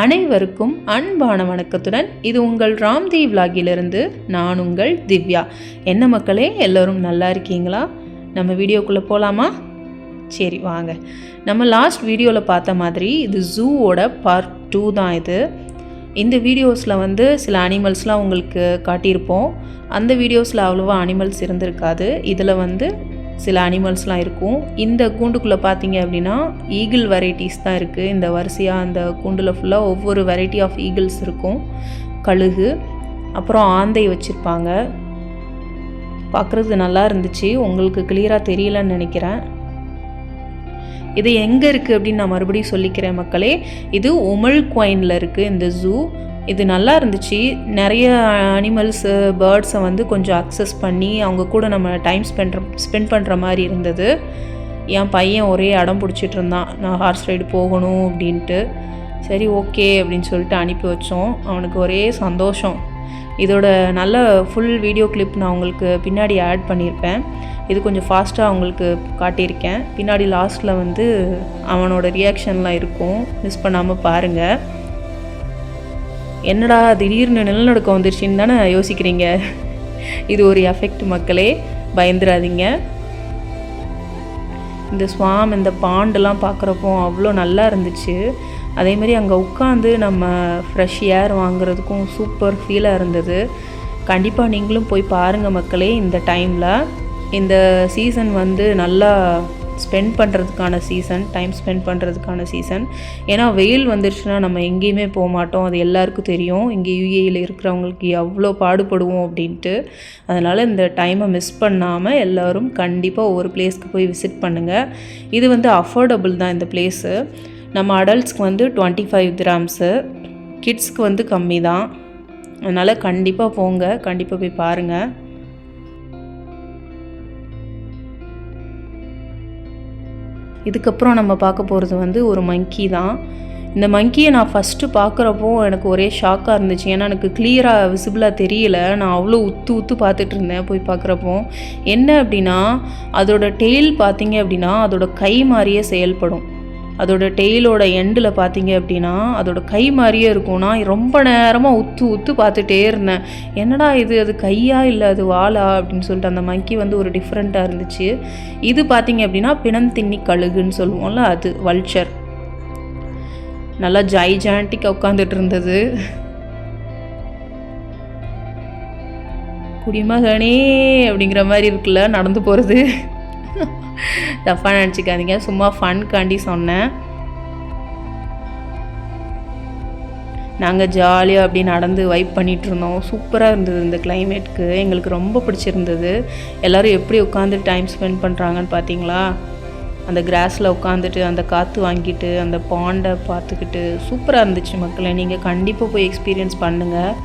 அனைவருக்கும் அன்பான வணக்கத்துடன் இது உங்கள் ராம்தேவ் விலாகிலிருந்து நான் உங்கள் திவ்யா. என்ன மக்களே எல்லோரும் நல்லா இருக்கீங்களா? நம்ம வீடியோக்குள்ளே போகலாமா சரி வாங்க. நம்ம லாஸ்ட் வீடியோவில் பார்த்த மாதிரி இது ஜூவோட பார்ட் டூ தான் இது. இந்த வீடியோஸில் வந்து சில அனிமல்ஸ்லாம் உங்களுக்கு காட்டியிருப்போம். அந்த வீடியோஸில் அவ்வளோவா அனிமல்ஸ் இருந்திருக்காது. இதில் வந்து சில அனிமல்ஸ்லாம் இருக்கும். இந்த கூண்டுக்குள்ளே பார்த்தீங்க அப்படின்னா ஈகிள் வெரைட்டிஸ் தான் இருக்குது இந்த வரிசையாக அந்த கூண்டில் ஃபுல்லாக ஒவ்வொரு வெரைட்டி ஆஃப் ஈகிள்ஸ் இருக்கும். கழுகு அப்புறம் ஆந்தை வச்சுருப்பாங்க. பார்க்குறது நல்லா இருந்துச்சு. உங்களுக்கு கிளியராக தெரியலன்னு நினைக்கிறேன். இது எங்கே இருக்குது அப்படின்னு நான் மறுபடியும் சொல்லிக்கிறேன் மக்களே. இது உமல் குவைனில் இருக்குது இந்த ஜூ இது நல்லா இருந்துச்சு. நிறைய அனிமல்ஸு பேர்ட்ஸை வந்து கொஞ்சம் அக்சஸ் பண்ணி அவங்க கூட நம்ம டைம் ஸ்பெண்ட் ஸ்பெண்ட் பண்ணுற மாதிரி இருந்தது. என் பையன் ஒரே அடம் பிடிச்சிட்டு இருந்தான். நான் ஹார்ஸ் ரைடு போகணும் அப்படின்ட்டு. சரி ஓகே அப்படின்னு சொல்லிட்டு அனுப்பி வச்சோம். அவனுக்கு ஒரே சந்தோஷம். இதோட நல்ல ஃபுல் வீடியோ கிளிப் நான் உங்களுக்கு பின்னாடி ஆட் பண்ணியிருப்பேன். இது கொஞ்சம் ஃபாஸ்ட்டாக உங்களுக்கு காட்டியிருக்கேன். பின்னாடி லாஸ்ட்டில் வந்து அவனோட ரியாக்ஷன்லாம் இருக்கும். மிஸ் பண்ணாமல் பாருங்கள் என்னடா திடீர்னு நிலநடுக்கம் வந்துருச்சுன்னு தானே யோசிக்கிறீங்க? இது ஒரு எஃபெக்ட் மக்களே. பயந்துடாதீங்க இந்த ஸ்வாம் இந்த பாண்டுலாம் பார்க்குறப்போ அவ்வளோ நல்லா இருந்துச்சு. அதேமாரி அங்கே உட்காந்து நம்ம ஃப்ரெஷ் ஏர் வாங்குறதுக்கும் சூப்பர் ஃபீலாக இருந்தது. கண்டிப்பாக நீங்களும் போய் பாருங்கள் மக்களே இந்த டைமில் இந்த சீசன் வந்து நல்லா ஸ்பெண்ட் பண்ணுறதுக்கான சீசன் டைம் ஸ்பெண்ட் பண்ணுறதுக்கான சீசன் ஏன்னா வெயில் வந்துருச்சுன்னா நம்ம எங்கேயுமே போக மாட்டோம். அது எல்லாருக்கும் தெரியும். இங்கே யூஏயில் இருக்கிறவங்களுக்கு எவ்வளோ பாடுபடுவோம் அப்படின்ட்டு. அதனால் இந்த டைமை மிஸ் பண்ணாமல் எல்லோரும் கண்டிப்பாக ஒவ்வொரு பிளேஸ்க்கு போய் விசிட் பண்ணுங்கள் இது வந்து அஃபோர்டபுள் தான் இந்த பிளேஸு நம்ம அடல்ட்ஸ்க்கு வந்து டுவெண்ட்டி ஃபைவ் கிராம்ஸு கிட்ஸ்க்கு வந்து கம்மி தான். அதனால் கண்டிப்பாக போங்க. கண்டிப்பாக போய் பாருங்கள் இதுக்கப்புறம் நம்ம பார்க்க போகிறது வந்து ஒரு மங்கி தான். இந்த மங்கியை நான் ஃபஸ்ட்டு பார்க்குறப்போ எனக்கு ஒரே ஷாக்காக இருந்துச்சு. ஏன்னா எனக்கு கிளியராக விசிபிளாக தெரியல. நான் அவ்வளோ உத்து உத்து பார்த்துட்டு இருந்தேன் போய் பார்க்குறப்போ. என்ன அப்படின்னா அதோட டெய்ல் பார்த்தீங்க அப்படின்னா அதோட கை மாதிரியே செயல்படும். அதோட டெய்லோட எண்டில் பார்த்தீங்க அப்படின்னா அதோட கை மாதிரியே இருக்கும். நான் ரொம்ப நேரமாக உத்து உத்து பார்த்துட்டே இருந்தேன். என்னடா இது? அது கையா இல்லை அது வாளா? அப்படின்னு சொல்லிட்டு அந்த மங்கி வந்து ஒரு டிஃப்ரெண்ட்டாக இருந்துச்சு. இது பார்த்தீங்க அப்படின்னா பிணந்தின்னி கழுகுன்னு சொல்லுவோம்ல அது வல்ச்சர் நல்லா ஜைஜாண்டிக்காக உட்காந்துட்டு இருந்தது. குடிமகனே அப்படிங்கிற மாதிரி இருக்குல்ல நடந்து போகிறது தப்பாக நினச்சிக்காதீங்க. சும்மா ஃபன்காண்டி சொன்னேன். நாங்கள் ஜாலியாக அப்படி நடந்து வைப் பண்ணிகிட்டு இருந்தோம். சூப்பராக இருந்தது இந்த கிளைமேட்க்கு எங்களுக்கு ரொம்ப பிடிச்சிருந்தது. எல்லோரும் எப்படி உட்காந்து டைம் ஸ்பெண்ட் பண்ணுறாங்கன்னு பார்த்தீங்களா அந்த கிராஸில் உட்காந்துட்டு அந்த காற்று வாங்கிட்டு அந்த பாண்டை பார்த்துக்கிட்டு சூப்பராக இருந்துச்சு மக்களை. நீங்கள் கண்டிப்பாக போய் எக்ஸ்பீரியன்ஸ் பண்ணுங்கள்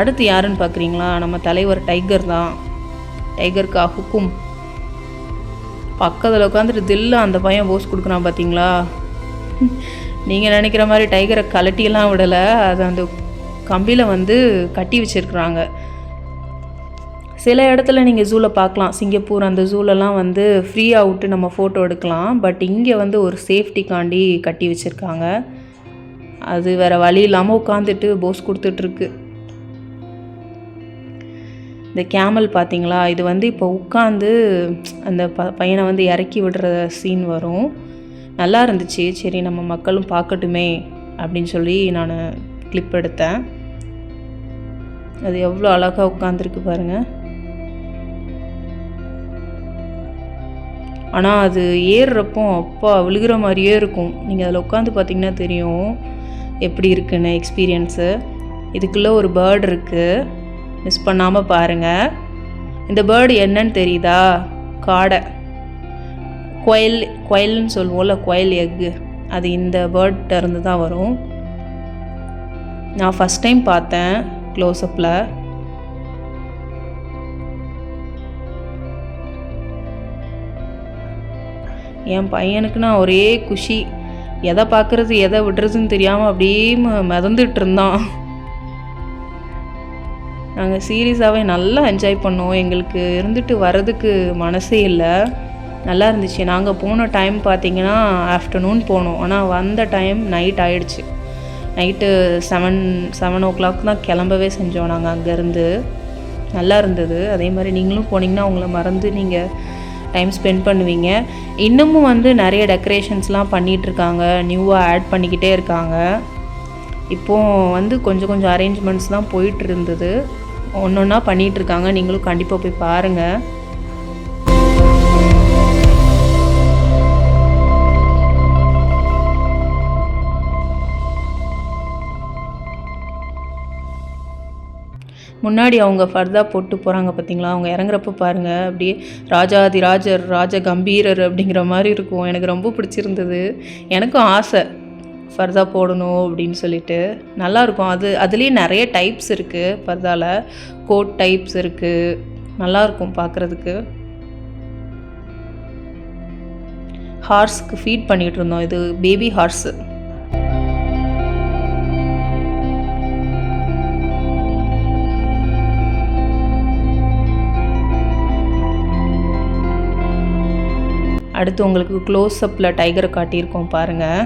அடுத்து யாருன்னு பார்க்குறீங்களா நம்ம தலைவர் டைகர் தான். டைகருக்கு அஹுக்கும். பக்கத்தில் உட்காந்துட்டு தில்லு அந்த பையன் போஸ் கொடுக்குறான் பார்த்தீங்களா நீங்கள் நினைக்கிற மாதிரி டைகரை கலட்டியெல்லாம் விடலை. அது அந்த கம்பியில் வந்து கட்டி வச்சுருக்குறாங்க. சில இடத்துல நீங்கள் ஜூவில் பார்க்கலாம். சிங்கப்பூர் அந்த ஜூலெல்லாம் வந்து ஃப்ரீயாக விட்டு நம்ம ஃபோட்டோ எடுக்கலாம். பட் இங்கே வந்து ஒரு சேஃப்டிக்காண்டி கட்டி வச்சுருக்காங்க. அது வேறு வழி இல்லாமல் உட்காந்துட்டு போஸ் கொடுத்துட்ருக்கு இந்த கேமல் பார்த்தீங்களா? இது வந்து இப்போ உட்காந்து அந்த ப பையனை வந்து இறக்கி விடுற சீன் வரும். நல்லா இருந்துச்சு. சரி நம்ம மக்களும் பார்க்கட்டுமே அப்படின்னு சொல்லி நான் கிளிப் எடுத்தேன். அது எவ்வளோ அழகாக உட்காந்துருக்கு பாருங்கள் ஆனால் அது ஏறுறப்போ அப்பா விழுகிற மாதிரியே இருக்கும். நீங்கள் அதில் உட்காந்து பார்த்தீங்கன்னா தெரியும். எப்படி இருக்குன்னு எக்ஸ்பீரியன்ஸு இதுக்குள்ளே ஒரு பேர்டு இருக்குது மிஸ் பண்ணாமல் பாருங்கள் இந்த பேர்டு என்னன்னு தெரியுதா? காடை. கொயில் கொயில்னு சொல்லுவோம்ல கொயில் எக்கு அது இந்த பேர்ட்ட இருந்து தான் வரும். நான் ஃபஸ்ட் டைம் பார்த்தேன் க்ளோஸ்அப்பில் என் பையனுக்குன்னா ஒரே குஷி. எதை பார்க்குறது எதை விடுறதுன்னு தெரியாமல் அப்படியே மிதந்துட்டு இருந்தான். நாங்கள் சீரியஸாகவே நல்லா என்ஜாய் பண்ணோம். எங்களுக்கு இருந்துட்டு வர்றதுக்கு மனசே இல்லை. நல்லா இருந்துச்சு. நாங்கள் போன டைம் பார்த்தீங்கன்னா ஆஃப்டர்நூன் போனோம். ஆனால் வந்த டைம் நைட் ஆயிடுச்சு. Night seven seven o'clock தான் கிளம்பவே செஞ்சோம் நாங்கள் அங்கேருந்து. நல்லா இருந்தது. அதே மாதிரி நீங்களும் போனீங்கன்னா உங்களை மறந்து நீங்கள் டைம் ஸ்பெண்ட் பண்ணுவீங்க. இன்னமும் வந்து நிறைய டெக்கரேஷன்ஸ்லாம் பண்ணிகிட்ருக்காங்க நியூவாக ஆட் பண்ணிக்கிட்டே இருக்காங்க. இப்போது வந்து கொஞ்சம் கொஞ்சம் அரேஞ்ச்மெண்ட்ஸ் தான் போயிட்டு இருந்தது. ஒன்று ஒன்றா பண்ணிகிட்ருக்காங்க நீங்களும் கண்டிப்பாக போய் பாருங்கள் முன்னாடி அவங்க ஃபர்தா போட்டு போகிறாங்க பார்த்தீங்களா அவங்க இறங்குறப்ப பாருங்கள் அப்படியே ராஜாதிராஜர் ராஜ கம்பீரர் அப்படிங்கிற மாதிரி இருக்கும். எனக்கு ரொம்ப பிடிச்சிருந்தது. எனக்கும் ஆசை. ஃபர்தா போடணும் அப்படின்னு சொல்லிட்டு நல்லாயிருக்கும். அது அதுலேயே நிறைய டைப்ஸ் இருக்குது ஃபர்தாவில் கோட் டைப்ஸ் இருக்குது நல்லாயிருக்கும் பார்க்குறதுக்கு ஹார்ஸ்க்கு ஃபீட் பண்ணிகிட்டு இருந்தோம். இது பேபி ஹார்ஸு அடுத்து உங்களுக்கு க்ளோஸ்அப்பில் டைகரை காட்டியிருக்கோம் பாருங்கள்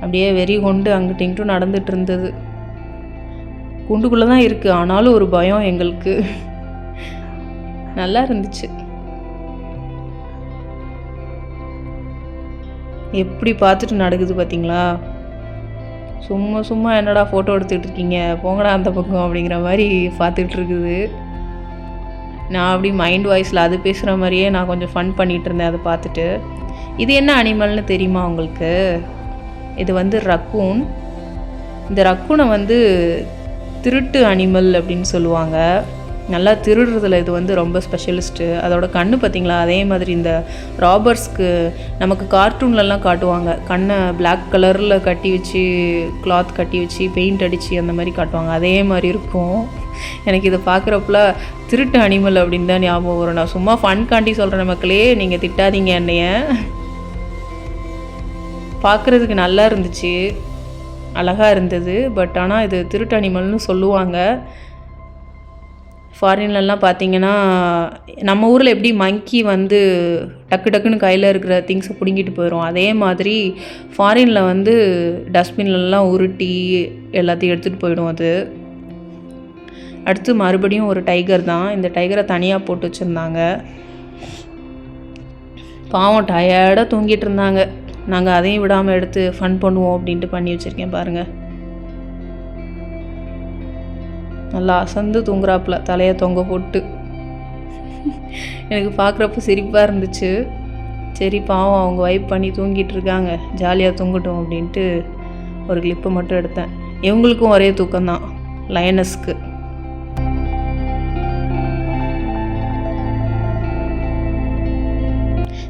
அப்படியே வெறி கொண்டு அங்கிட்டு இங்கிட்டும் நடந்துட்டு இருந்தது. குண்டுக்குள்ளே தான் இருக்குது ஆனாலும் ஒரு பயம் எங்களுக்கு. நல்லா இருந்துச்சு. எப்படி பார்த்துட்டு நடக்குது பார்த்தீங்களா? சும்மா சும்மா என்னடா ஃபோட்டோ எடுத்துக்கிட்டு இருக்கீங்க? போங்கடா அந்த பக்கம் அப்படிங்கிற மாதிரி பார்த்துக்கிட்டு இருக்குது. நான் அப்படி மைண்ட் வாய்ஸில் அது பேசுகிற மாதிரியே நான் கொஞ்சம் ஃபன் பண்ணிகிட்டு இருந்தேன் அதை பார்த்துட்டு. இது என்ன அனிமல்னு தெரியுமா உங்களுக்கு? இது வந்து ரக்கூன். இந்த ரக்கூனை வந்து திருட்டு அனிமல் அப்படின்னு சொல்லுவாங்க. நல்லா திருடுறதுல இது வந்து ரொம்ப ஸ்பெஷலிஸ்ட்டு. அதோட கண் பார்த்திங்களா? அதே மாதிரி இந்த ராபர்ஸ்க்கு நமக்கு கார்ட்டூன்லலாம் காட்டுவாங்க. கண்ணை பிளாக் கலரில் கட்டி வச்சு கிளாத் கட்டி வச்சு பெயிண்ட் அடித்து அந்த மாதிரி காட்டுவாங்க. அதே மாதிரி இருக்கும். எனக்கு இதை பார்க்குறப்பல திருட்டு அனிமல் அப்படின்னு தான் ஞாபகம் வரும். நான் சும்மா ஃபன் காண்டி சொல்கிறேன் மக்களே. நீங்கள் திட்டாதீங்க என்னைய. பார்க்குறதுக்கு நல்லா இருந்துச்சு. அழகாக இருந்தது. பட் ஆனால் இது திருட்டு அனிமல்னு சொல்லுவாங்க. ஃபாரின்லலாம் பார்த்தீங்கன்னா நம்ம ஊரில் எப்படி மங்கி வந்து டக்கு டக்குன்னு கையில் இருக்கிற திங்ஸை பிடுங்கிட்டு போயிடும் அதே மாதிரி ஃபாரினில் வந்து டஸ்ட்பின்லலாம் உருட்டி எல்லாத்தையும் எடுத்துகிட்டு போயிடும் அது. அடுத்து மறுபடியும் ஒரு டைகர் தான். இந்த டைகரை தனியாக போட்டு வச்சுருந்தாங்க. பாவம் டயர்டாக தூங்கிட்டு இருந்தாங்க. நாங்கள் அதையும் விடாமல் எடுத்து ஃபன் பண்ணுவோம் அப்படின்ட்டு பண்ணி வச்சுருக்கேன் பாருங்கள் நல்லா அசந்து தூங்குறாப்புல தலையை தொங்க போட்டு. எனக்கு பார்க்குறப்ப சிரிப்பாக இருந்துச்சு. சரி பாவம் அவங்க வைப் பண்ணி தூங்கிட்டு இருக்காங்க. ஜாலியாக தூங்கட்டும் அப்படின்ட்டு ஒரு கிளிப்பு மட்டும் எடுத்தேன். இவங்களுக்கும் ஒரே தூக்கம்தான் லயனஸ்க்கு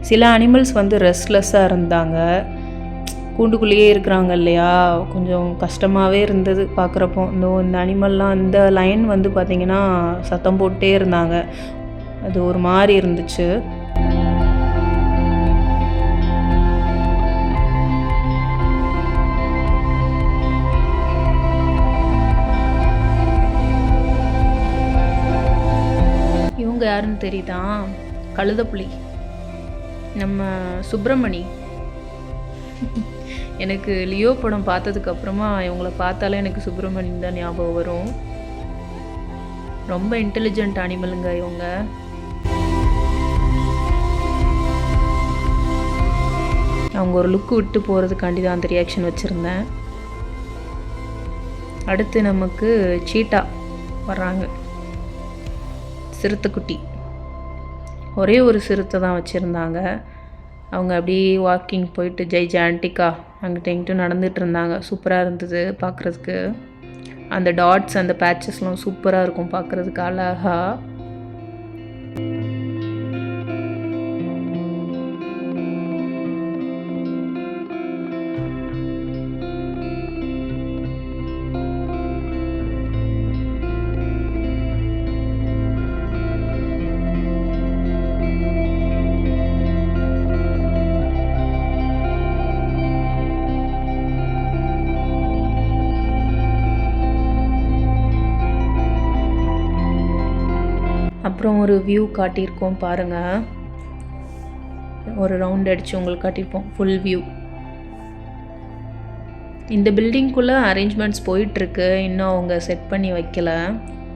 சில அனிமல்ஸ் வந்து ரெஸ்ட்லெஸ்ஸாக இருந்தாங்க. கூண்டுக்குள்ளேயே இருக்கிறாங்க இல்லையா? கொஞ்சம் கஷ்டமாகவே இருந்தது பார்க்குறப்போ இந்த இந்த அனிமல்லாம் இந்த லைன் வந்து பார்த்திங்கன்னா சத்தம் போட்டே இருந்தாங்க. அது ஒரு மாதிரி இருந்துச்சு. இவங்க யாருன்னு தெரியுதா? கழுதப்புலி நம்ம சுப்பிரமணி. எனக்கு லியோ படம் பார்த்ததுக்கப்புறமா இவங்கள பார்த்தாலே எனக்கு சுப்பிரமணியம் தான் ஞாபகம் வரும். ரொம்ப இன்டெலிஜென்ட் அனிமலுங்க இவங்க. அவங்க ஒரு லுக்கு விட்டு போகிறதுக்காண்டி தான் அந்த ரியாக்ஷன் வச்சுருந்தேன். அடுத்து நமக்கு சீட்டா வர்றாங்க. சிறுத்தைக்குட்டி. ஒரே ஒரு சிறுத்தை தான் வச்சுருந்தாங்க. அவங்க அப்படியே வாக்கிங் போயிட்டு ஜெய் ஜான்டிக்கா அங்கிட்ட இங்கிட்டும் நடந்துட்டு இருந்தாங்க. சூப்பராக இருந்தது பார்க்குறதுக்கு அந்த டாட்ஸ் அந்த பேச்சஸ்லாம் சூப்பராக இருக்கும் பார்க்குறதுக்கு அழகா. அப்புறம் ஒரு வியூ காட்டியிருக்கோம் பாருங்கள் ஒரு ரவுண்ட் அடித்து உங்களுக்கு காட்டியிருப்போம் ஃபுல் வியூ இந்த பில்டிங்குள்ளே அரேஞ்ச்மெண்ட்ஸ் போயிட்டுருக்கு. இன்னும் அவங்க செட் பண்ணி வைக்கல.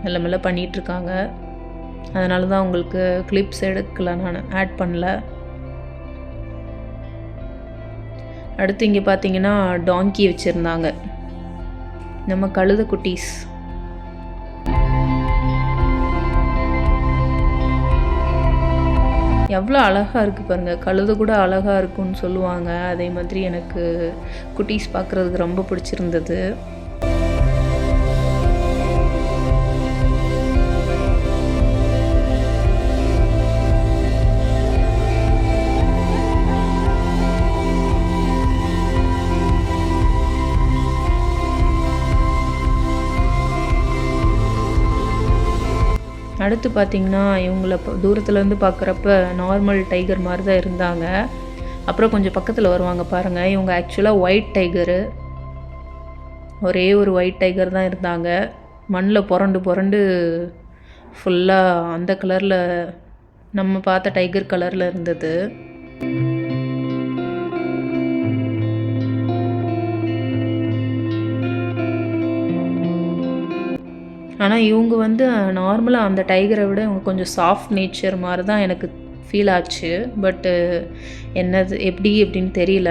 மெல்ல மெல்ல பண்ணிகிட்ருக்காங்க அதனால தான் உங்களுக்கு கிளிப்ஸ் எடுக்கல நான் ஆட் பண்ணல. அடுத்து இங்கே பார்த்தீங்கன்னா டாங்கி வச்சுருந்தாங்க. நம்ம கழுத குட்டீஸ். எவ்வளோ அழகாக இருக்குது பாருங்கள் கழுது கூட அழகாக இருக்கும்னு சொல்லுவாங்க. அதே மாதிரி எனக்கு குட்டீஸ் பார்க்குறதுக்கு ரொம்ப பிடிச்சிருந்தது. அடுத்து பார்த்திங்கன்னா இவங்கள தூரத்துலேருந்து பார்க்குறப்ப நார்மல் டைகர் மாதிரி தான் இருந்தாங்க. அப்புறம் கொஞ்சம் பக்கத்தில் வருவாங்க பாருங்கள் இவங்க ஆக்சுவலாக ஒயிட் டைகரு ஒரே ஒரு ஒயிட் டைகர் தான் இருந்தாங்க. மண்ணில் புரண்டு புரண்டு ஃபுல்லாக அந்த கலரில் நம்ம பார்த்த டைகர் கலரில் இருந்தது. ஆனால் இவங்க வந்து நார்மலாக அந்த டைகரை விட இவங்க கொஞ்சம் சாஃப்ட் நேச்சர் மாதிரி தான் எனக்கு ஃபீல் ஆச்சு. பட்டு என்னது எப்படி எப்படின்னு தெரியல.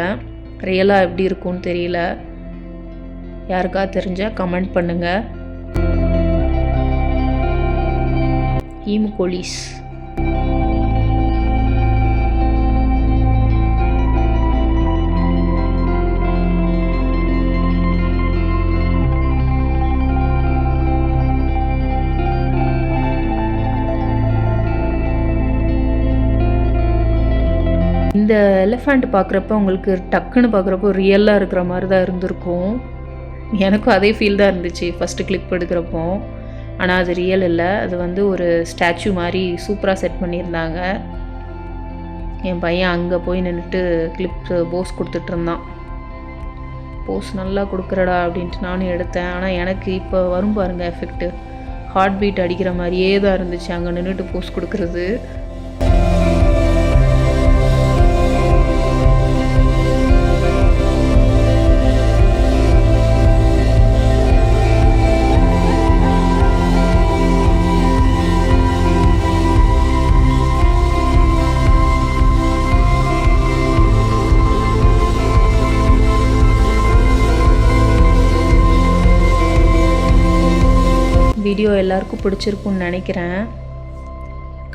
ரியலாக எப்படி இருக்கும்னு தெரியல. யாருக்கா தெரிஞ்சால் கமெண்ட் பண்ணுங்கள் ஈமுகோலிஸ் இந்த எலிஃபண்ட் பார்க்குறப்ப உங்களுக்கு டக்குன்னு பார்க்குறப்போ ரியலாக இருக்கிற மாதிரி தான் இருந்திருக்கும். எனக்கும் அதே ஃபீல் தான் இருந்துச்சு ஃபஸ்ட்டு கிளிக் எடுக்கிறப்போ. ஆனால் அது ரியல் இல்லை. அது வந்து ஒரு ஸ்டாச்சு மாதிரி சூப்பராக செட் பண்ணியிருந்தாங்க. என் பையன் அங்கே போய் நின்றுட்டு கிளிப் போஸ் கொடுத்துட்ருந்தான் போஸ் நல்லா கொடுக்குறடா அப்படின்ட்டு நானும் எடுத்தேன். ஆனால் எனக்கு இப்போ வரும் பாருங்கள் எஃபெக்ட்டு ஹார்ட் பீட் அடிக்கிற மாதிரியே தான் இருந்துச்சு. அங்கே நின்றுட்டு போஸ் கொடுக்குறது. வீடியோ எல்லாருக்கும் பிடிச்சிருக்குன்னு நினைக்கிறேன்.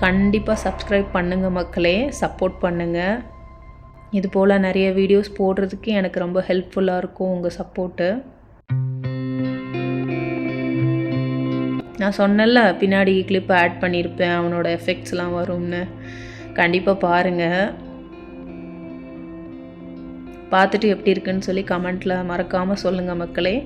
கண்டிப்பாக சப்ஸ்கிரைப் பண்ணுங்கள் மக்களே சப்போர்ட் பண்ணுங்கள் இது போல் நிறைய வீடியோஸ் போடுறதுக்கு எனக்கு ரொம்ப ஹெல்ப்ஃபுல்லாக இருக்கும் உங்கள் சப்போர்ட்டு நான் சொன்னல பின்னாடி கிளிப் ஆட் பண்ணியிருப்பேன் அவனோட எஃபெக்ட்ஸ்லாம் வரும்னு. கண்டிப்பாக பாருங்கள் பார்த்துட்டு எப்படி இருக்குன்னு சொல்லி கமெண்ட்டில் மறக்காமல் சொல்லுங்கள் மக்களே.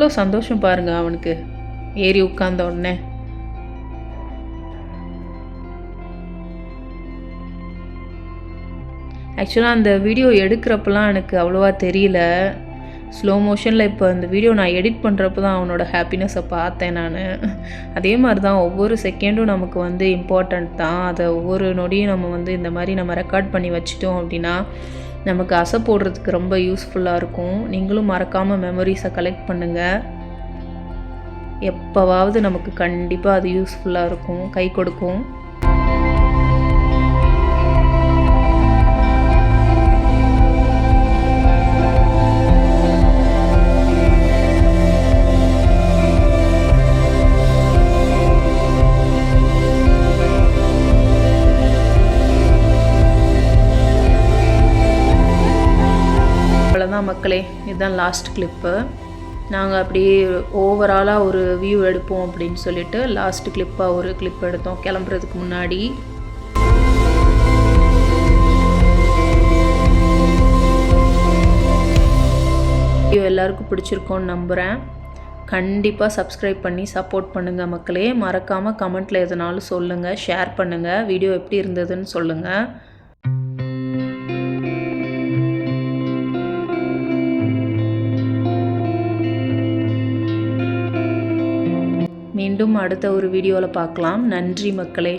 எவ்வளோ சந்தோஷம் பாருங்க அவனுக்கு. ஏறி உட்கார்ந்த உடனே. ஆக்சுவலாக அந்த வீடியோ எடுக்கிறப்பெல்லாம் எனக்கு அவ்வளோவா தெரியல. ஸ்லோ மோஷனில் இப்போ அந்த வீடியோ நான் எடிட் பண்ணுறப்ப தான் அவனோட ஹாப்பினஸை பார்த்தேன் நான். அதே மாதிரி தான் ஒவ்வொரு செகண்டும் நமக்கு வந்து இம்பார்ட்டண்ட் தான். அதை ஒவ்வொரு நொடியும் நம்ம வந்து இந்த மாதிரி நம்ம ரெக்கார்ட் பண்ணி வச்சிட்டோம் அப்படின்னா நமக்கு அசை போடுறதுக்கு ரொம்ப யூஸ்ஃபுல்லாக இருக்கும். நீங்களும் மறக்காமல் மெமரிஸை கலெக்ட் பண்ணுங்கள் எப்போவாவது நமக்கு கண்டிப்பாக அது யூஸ்ஃபுல்லாக இருக்கும். கை கொடுக்கும். இதுதான் லாஸ்ட் கிளிப்பு நாங்கள் அப்படியே ஓவராலாக ஒரு வியூ எடுப்போம் அப்படின்னு சொல்லிட்டு லாஸ்ட் கிளிப்பாக ஒரு கிளிப் எடுத்தோம் கிளம்புறதுக்கு முன்னாடி. வீடியோ எல்லாருக்கும் பிடிச்சிருக்கோன்னு நம்புகிறேன் கண்டிப்பாக சப்ஸ்கிரைப் பண்ணி சப்போர்ட் பண்ணுங்கள் மக்களே. மறக்காமல் கமெண்ட்டில் எதனாலும் சொல்லுங்கள் ஷேர் பண்ணுங்கள் வீடியோ எப்படி இருந்ததுன்னு சொல்லுங்கள் மீண்டும் அடுத்த ஒரு வீடியோவில் பார்க்கலாம். நன்றி மக்களே.